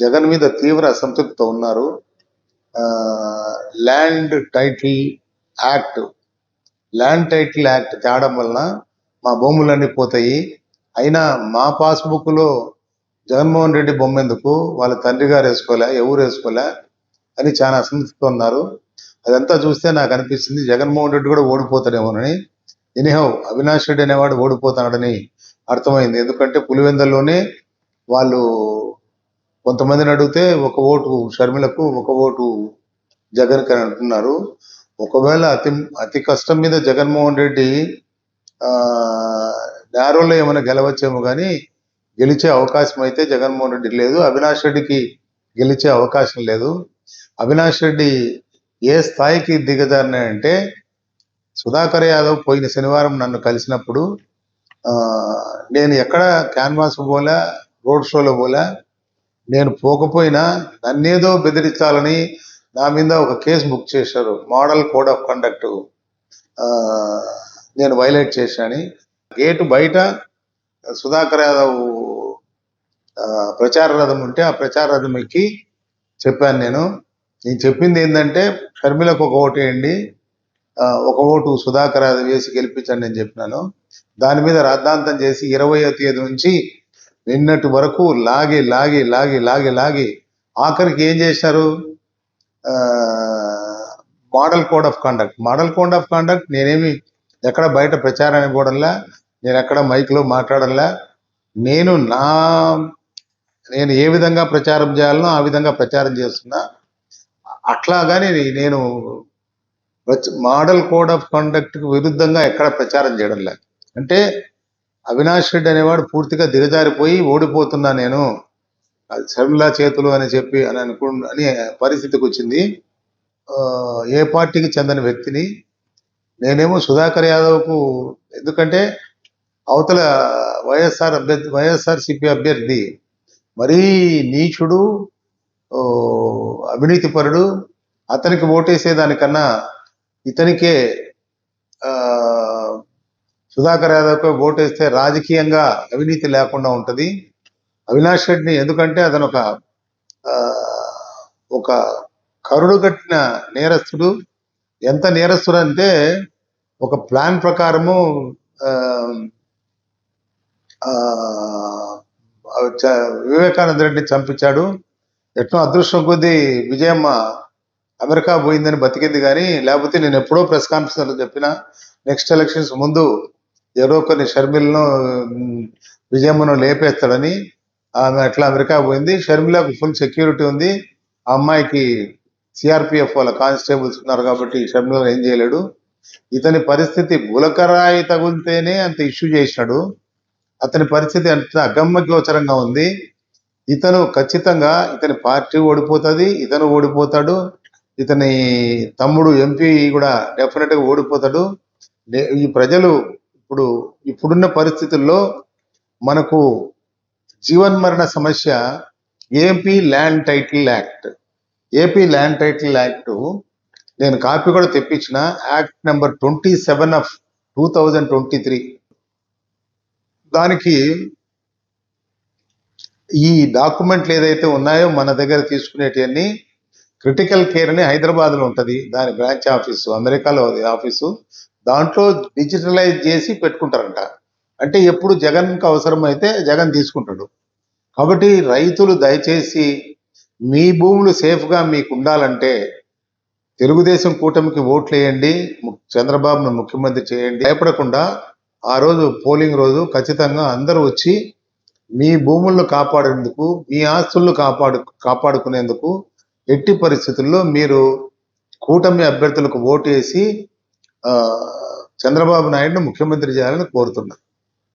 జగన్ మీద తీవ్ర అసంతృప్తితో ఉన్నారు. Land title act land title act తేవడం వలన మా భూములన్నీ పోతాయి. అయినా మా పాస్బుక్లో జగన్మోహన్ రెడ్డి బొమ్మ ఎందుకు? వాళ్ళ తండ్రి గారు వేసుకోలే ఎవరు వేసుకోలే అని చాలా అసంతృప్తితో ఉన్నారు. అదంతా చూస్తే నాకు అనిపిస్తుంది జగన్మోహన్ రెడ్డి కూడా ఓడిపోతాడేమోనని. ఎనిహౌ అవినాష్ రెడ్డి అనేవాడు ఓడిపోతాడని అర్థమైంది. ఎందుకంటే పులివెందల్లోనే వాళ్ళు కొంతమందిని అడిగితే ఒక ఓటు షర్మిలకు ఒక ఓటు జగన్ అని అంటున్నారు. ఒకవేళ అతి అతి కష్టం మీద జగన్మోహన్ రెడ్డి ఆ నేరోలో ఏమైనా గెలవచ్చేమో కానీ గెలిచే అవకాశం అయితే జగన్మోహన్ రెడ్డి లేదు. అవినాష్ రెడ్డికి గెలిచే అవకాశం లేదు. అవినాష్ రెడ్డి ఏ స్థాయికి దిగజారినాయంటే సుధాకర్ యాదవ్ పోయిన శనివారం నన్ను కలిసినప్పుడు నేను ఎక్కడ క్యాన్వాస్ పోలా రోడ్ షోలో పోలా నేను పోకపోయినా నన్నేదో బెదిరించాలని నా మీద ఒక కేసు బుక్ చేశారు. మోడల్ కోడ్ ఆఫ్ కండక్ట్ నేను వైలేట్ చేశాను. గేటు బయట సుధాకర్ యాదవ్ ప్రచార రథం ఉంటే ఆ ప్రచార రథం ఎక్కి చెప్పాను నేను. నేను చెప్పింది ఏంటంటే షర్మిలకు ఒక ఓటు వేయండి ఒక ఓటు సుధాకర్ యాదవ్ వేసి గెలిపించండి నేను చెప్పినాను. దాని మీద రాద్ధాంతం చేసి ఇరవయో తేదీ నుంచి నిన్నటి వరకు లాగి లాగి లాగి లాగి లాగి ఆఖరికి ఏం చేశారు? Model code of conduct. Model code of conduct నేనేమి ఎక్కడ బయట ప్రచారం ఇవ్వడంలా నేను ఎక్కడ మైక్లో మాట్లాడంలా నేను నా నేను ఏ విధంగా ప్రచారం చేయాలనో ఆ విధంగా ప్రచారం చేస్తున్నా. అట్లాగానే నేను మోడల్ కోడ్ ఆఫ్ కండక్ట్కి విరుద్ధంగా ఎక్కడ ప్రచారం చేయడం లేదు అంటే అవినాష్ రెడ్డి అనేవాడు పూర్తిగా దిగజారిపోయి ఓడిపోతున్నా నేను. అది శర్మిలా చేతులు అని చెప్పి అని అనుకు అని పరిస్థితికి వచ్చింది. ఏ పార్టీకి చెందిన వ్యక్తిని నేనేమో సుధాకర్ యాదవ్కు ఎందుకంటే అవతల వైఎస్ఆర్ అభ్యర్థి వైఎస్ఆర్ సిపి అభ్యర్థి మరీ నీచుడు అవినీతిపరుడు అతనికి ఓటేసేదానికన్నా ఇతనికే సుధాకర్ యాదవ్కి ఓటేస్తే రాజకీయంగా అవినీతి లేకుండా ఉంటుంది. అవినాష్ రెడ్డిని ఎందుకంటే అతను ఒక ఒక కరుడు కట్టిన నేరస్తుడు. ఎంత నేరస్తుడు అంటే ఒక ప్లాన్ ప్రకారము ఆ, చ- వివేకానంద రెడ్డిని చంపించాడు. ఎట్నో అదృష్టం కొద్దీ విజయమ్మ అమెరికా పోయిందని బతికింది కానీ లేకపోతే నేను ఎప్పుడో ప్రెస్ కాన్ఫరెన్స్లో చెప్పిన నెక్స్ట్ ఎలక్షన్స్ ముందు ఎవరో కొన్ని షర్మిలను విజయమ్మను లేపేస్తాడని ఆమె అట్లా అమెరికా పోయింది. షర్మిలకు ఫుల్ సెక్యూరిటీ ఉంది. ఆ అమ్మాయికి సిఆర్పిఎఫ్ వాళ్ళ కానిస్టేబుల్స్ ఉన్నారు కాబట్టి షర్మిలను ఏం చేయలేడు. ఇతని పరిస్థితి గులకరాయి తగులితేనే అంత ఇష్యూ చేసినాడు. అతని పరిస్థితి అంత అగమ్మగోచరంగా ఉంది. ఇతను ఖచ్చితంగా ఇతని పార్టీ ఓడిపోతుంది ఇతను ఓడిపోతాడు. ఇతని తమ్ముడు ఎంపీ కూడా డెఫినెట్గా ఓడిపోతాడు ఈ ప్రజలు ఇప్పుడు ఇప్పుడున్న పరిస్థితుల్లో మనకు జీవన్మరణ సమస్య AP land title act AP land title act నేను కాపీ కూడా తెప్పించిన act number twenty seven of two thousand twenty three దానికి ఈ డాక్యుమెంట్లు ఏదైతే ఉన్నాయో మన దగ్గర తీసుకునేటివన్నీ క్రిటికల్ కేర్ అని హైదరాబాద్లో ఉంటుంది. దాని బ్రాంచ్ ఆఫీసు అమెరికాలో ఆఫీసు. దాంట్లో డిజిటలైజ్ చేసి పెట్టుకుంటారంట. అంటే ఎప్పుడు జగన్కి అవసరమైతే జగన్ తీసుకుంటాడు. కాబట్టి రైతులు దయచేసి మీ భూములు సేఫ్గా మీకు ఉండాలంటే తెలుగుదేశం కూటమికి ఓట్లు వేయండి చంద్రబాబును ముఖ్యమంత్రి చేయండి. భయపడకుండా ఆ రోజు పోలింగ్ రోజు ఖచ్చితంగా అందరూ వచ్చి మీ భూములను కాపాడేందుకు మీ ఆస్తులను కాపాడు కాపాడుకునేందుకు ఎట్టి పరిస్థితుల్లో మీరు కూటమి అభ్యర్థులకు ఓటు వేసి చంద్రబాబు నాయుడును ముఖ్యమంత్రి చేయాలని కోరుతున్నా.